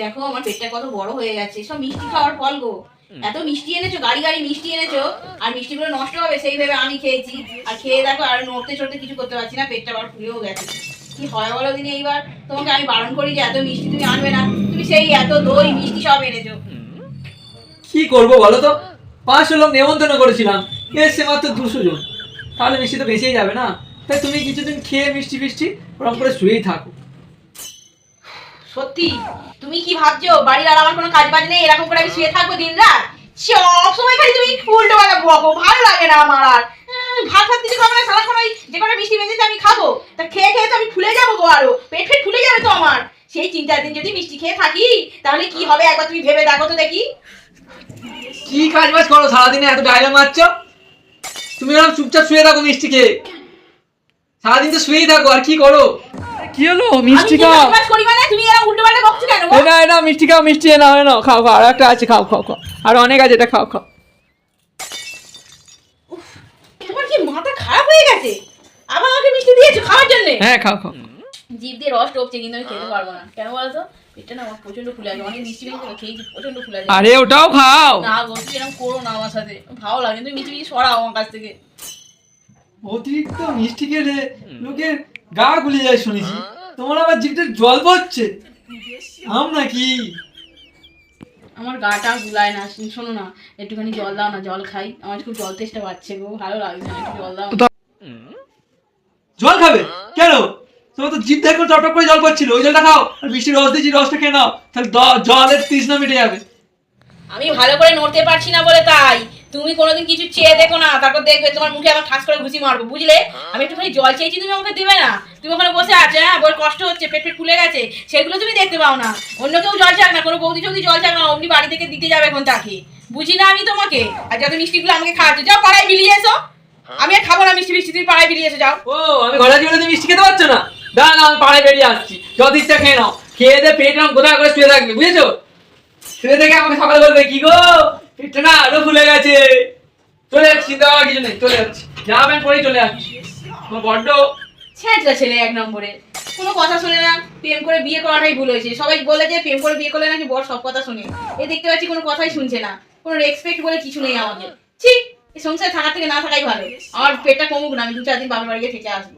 দেখো আমার পেটটা কত বড় হয়ে গেছে। সব মিষ্টি খাওয়ার ফল গো। এত মিষ্টি এনেছো গাড়ি গাড়ি মিষ্টি এনেছো আর মিষ্টিগুলো নষ্ট হবে সেই ভেবে আমি খেয়েছি। আর খেয়ে দেখো আর নড়তে চড়তে কিছু করতে পারছি না পেটটা আবার ফুলেও গেছে। কি হয় বলো দিনে এইবার? তোমাকে আমি বারণ করি যে এত মিষ্টি তুমি আনবে না। তুমি সেই এত দই মিষ্টি সব এনেছো। কি করব বলো তো? পাঁচশো লোক নেমন্তন্ন করেছিলাম। এসছে মাত্র দুশো জন। তাহলে মিষ্টি তো বেঁচেই যাবে না? তাই তুমি কিছুদিন খেয়ে মিষ্টি ফিষ্টি ওরকম করে শুয়েই থাকো। সত্যি? তুমি কি ভাবছ? বাড়ির আর আমার কোনো কাজ বাজ নেই? এরকম করে আমি শুয়ে থাকব দিন রাত সব সময় খালি তুমি উল্টো পাল্টা বকো। ভালো লাগে না আমার আর। ভাত ভাত কিছু খাব না সারাক্ষণ ওই যে কটা মিষ্টি বেঁচেছে আমি খাব, তা খেয়ে খেয়ে তো আমি ফুলে যাব গো আরও। পেট ফেট ফুলে যাবে তো আমার। সেই তিন চার দিন যদি মিষ্টি খেয়ে থাকি, তাহলে কি হবে একবার তুমি ভেবে দেখো তো দেখি। কি কাজ বাজ করো সারাদিনে? এত ডায়লগ মারছো? তুমি এরকম চুপচাপ শুয়ে থাকো মিষ্টি খেয়ে। সারাদিন তো শুয়েই থাকো, আর কি করো? কি হলো? আমি কি করি মানে? তুমি এরকম উল্টো পাল্টা বকছো কেন? না না মিষ্টি খাও মিষ্টি না না খাও খাও আর একটা আছে খাও খাও খাও। আর অনেক আছে এটা খাও খাও। তোমার কি মাথা খারাপ হয়ে গেছে? আবার আমাকে মিষ্টি দিয়েছ খাওয়ার জন্য? হ্যাঁ খাও খাও। জিভ দিয়ে রস টপছে কিন্তু আমি খেতে পারব না। কেন বলতো? পেটটা না আমার প্রচণ্ড ফুলে আছে অনেক মিষ্টি মিষ্টি খেয়েছি প্রচণ্ড ফুলে আছে আরে ওটাও খাও। না গো তুমি এরকম করো না আমার সাথে। ভালো লাগে তুমি মিষ্টি মিষ্টি সরাও আমার কাছ থেকে। অতিরিক্ত মিষ্টি খেলে লোকের গা গুলি যায় শুনেছি তোমার আবার জিভটা জল পড়ছে? আম নাকি? আমার গাটা গুলায় না শুন- না একটুখানি জল দাও না জল খাই। আমার খুব জল তেষ্টা পাচ্ছে গো ভালো লাগছে না একটু জল দাও। জল খাবে? কেন? তোমার তো জিভ দেখো টপ করে জল পড়ছিল ওই জলটা খাও আর মিষ্টির রস দিয়েছি রসটা খেয়ে নাও তাহলে জলের তৃষ্ণা মিটে যাবে। আমি ভালো করে নড়তে পারছি না বলে তাই। তুমি কোনোদিন কিছু চেয়ে দেখো না তারপর দেখবে তোমার মুখে আবার ঠাস করে ঘুষি মারবো বুঝলে? আমি একটুখানি জল চেয়েছি তুমি আমাকে দেবে না। তুমি ওখানে বসে আছে হ্যাঁ বই কষ্ট হচ্ছে পেট পেট ফুলে গেছে সেগুলো তুমি দেখতে পাও না। অন্য কেউ জল চাক না কোনো বৌদি যদি জল চাক না অমনি বাড়ি থেকে দিতে যাবে এখন তাকে। বুঝি না আমি তোমাকে? আর যত মিষ্টিগুলো আমাকে খাওয়াচ্ছো যাও পাড়ায় বিলিয়ে এসো। আমি আর খাব না মিষ্টি মিষ্টি তুমি পাড়ায় বিলিয়ে এসো যাও। ও আমি ঘরে জীবনে তুমি মিষ্টি খেতে পারছ না? দাঁড়া না আমি পাড়ায় বেরিয়ে আসছি। যত ইচ্ছা খেয়ে নাও। খেয়ে দে পেট এরকম গোদা করে শুয়ে থাকবে বুঝেছ? শুয়ে থেকে আমাকে সকালে বলবে কি গো? পেটটা আরও ফুলে গেছে। চলে যাচ্ছি চিন্তা করার কিছু নেই, চলে যাচ্ছি। জামা প্যান্ট পরেই চলে যাচ্ছি তোমার বড্ড ছ্যাঁচড়া ছেলে এক নম্বরে। কোনো কথা শুনে না, প্রেম করে বিয়ে করাটাই ভুল হয়েছে। সবাই বলে যে প্রেম করে বিয়ে করলে নাকি বর সব কথা শুনে। এ দেখতে পাচ্ছি কোনো কথাই শুনছে না। কোনো রেসপেক্ট বলে কিছু নেই আমাকে। ছি সংসারে থাকার থেকে না থাকাই ভালো। আমার পেটটা কমুক না, আমি দু চার দিন বাবার বাড়ি থেকে আসব।